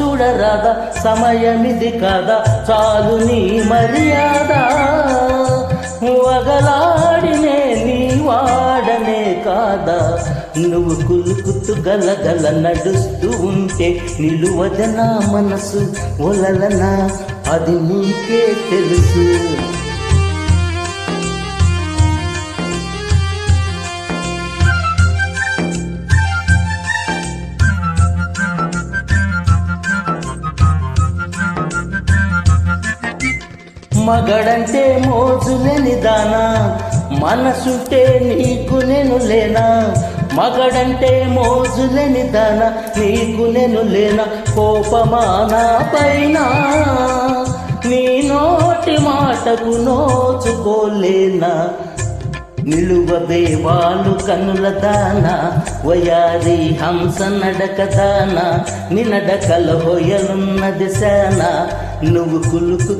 చూడరాదా సమయమిది కదా చాలు నీ మర్యాద. వగలాడినే నీ వాడనే కాదా. నువ్వు కులుకుతూ గలగల నడుస్తూ ఉంటే నిలువదనా మనసు ఒలలనా అది నీకే తెలుసు. మగడంటే మోజులేని దానా మనసుంటే నీకు నేను లేనా? మగడంటే మోజులేని దానా నీకు నేను లేనా? కోపమానా పైన? నీ నోటి మాటకు నోచుకోలేనా? నిలువబే వాళ్ళు కన్నుల దాన? వయారి హంస నడక దాన? నినడకల హొయలున్నది శాన నువ్వు కులుకు